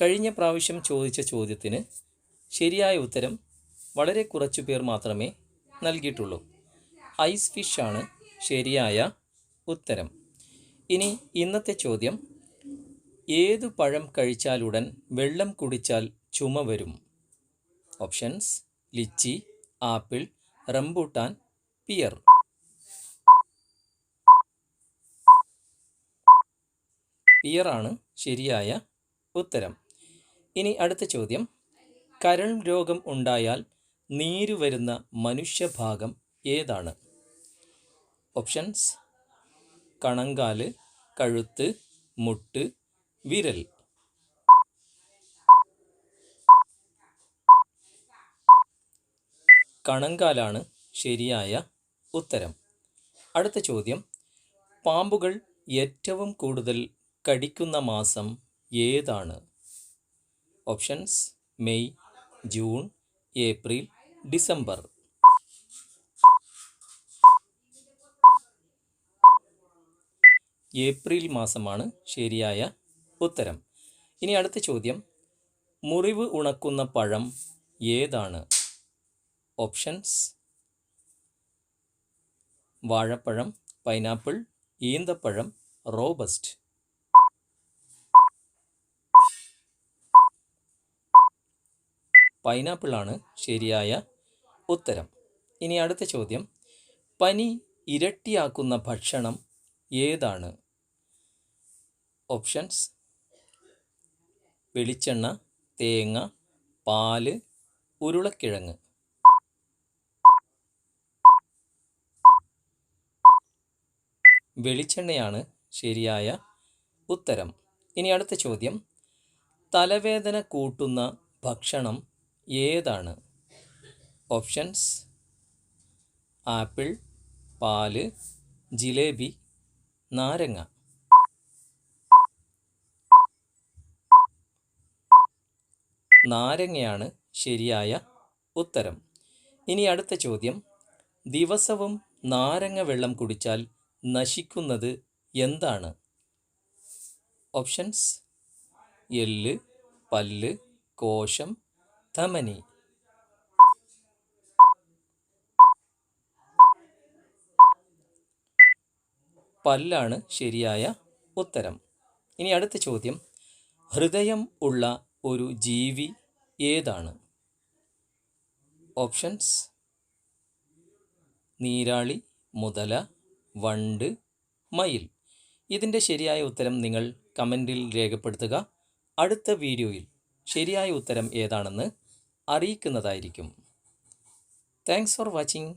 കഴിഞ്ഞ പ്രാവശ്യം ചോദിച്ച ചോദ്യത്തിന് ശരിയായ ഉത്തരം വളരെ കുറച്ചു പേർ മാത്രമേ നൽകിയിട്ടുള്ളൂ. ഐസ് ആണ് ശരിയായ ഉത്തരം. ഇനി ഇന്നത്തെ ചോദ്യം. ഏതു പഴം കഴിച്ചാലുടൻ വെള്ളം കുടിച്ചാൽ ചുമ വരും? Options lychee apple rambutan pear. പിയറാണ് ശരിയായ ഉത്തരം. ഇനി അടുത്ത ചോദ്യം. കരൾ രോഗം ഉണ്ടായാൽ നീര് വരുന്ന മനുഷ്യഭാഗം ഏതാണ്? ഓപ്ഷൻസ്. കണങ്കാൽ കഴുത്ത് മുട്ട് വിരൽ. കണങ്കാലാണ് ശരിയായ ഉത്തരം. അടുത്ത ചോദ്യം. പാമ്പുകൾ ഏറ്റവും കൂടുതൽ കടിക്കുന്ന മാസം ഏതാണ്? Options May June April December. April മാസമാണ് ശരിയായ ഉത്തരം. ഇനി അടുത്ത ചോദ്യം. മുറിവ് ഉണക്കുന്ന പഴം ഏതാണ്? ഓപ്ഷൻസ് വാഴപ്പഴം പൈനാപ്പിൾ ഈന്തപ്പഴം റോബസ്റ്റ്. പൈനാപ്പിളാണ് ശരിയായ ഉത്തരം. ഇനി അടുത്ത ചോദ്യം. പനി ഇരട്ടിയാക്കുന്ന ഭക്ഷണം ഏതാണ്? ഓപ്ഷൻസ്. വെളിച്ചെണ്ണ തേങ്ങ പാൽ ഉരുളക്കിഴങ്ങ്. വെളിച്ചെണ്ണയാണ് ശരിയായ ഉത്തരം. ഇനി അടുത്ത ചോദ്യം. തലവേദന കൂട്ടുന്ന ഭക്ഷണം ഏതാണ്? ഓപ്ഷൻസ്. ആപ്പിൾ പാൽ ജിലേബി നാരങ്ങ. നാരങ്ങയാണ് ശരിയായ ഉത്തരം. ഇനി അടുത്ത ചോദ്യം. ദിവസവും നാരങ്ങ വെള്ളം കുടിച്ചാൽ നശിക്കുന്നത് എന്താണ്? ഓപ്ഷൻസ്. എല്ല് പല്ല് കോശം ധമനി പല്ലാണ് ശരിയായ ഉത്തരം. ഇനി അടുത്ത ചോദ്യം. ഹൃദയം ഉള്ള ഒരു ജീവി ഏതാണ്? ഓപ്ഷൻസ്. നീരാളി മുതല വണ്ട് മയിൽ. ഇതിന്റെ ശരിയായ ഉത്തരം നിങ്ങൾ കമന്റിൽ രേഖപ്പെടുത്തുക. അടുത്ത വീഡിയോയിൽ ശരിയായ ഉത്തരം ഏതാണെന്ന് അറിയിക്കുന്നതായിരിക്കും. Thanks for watching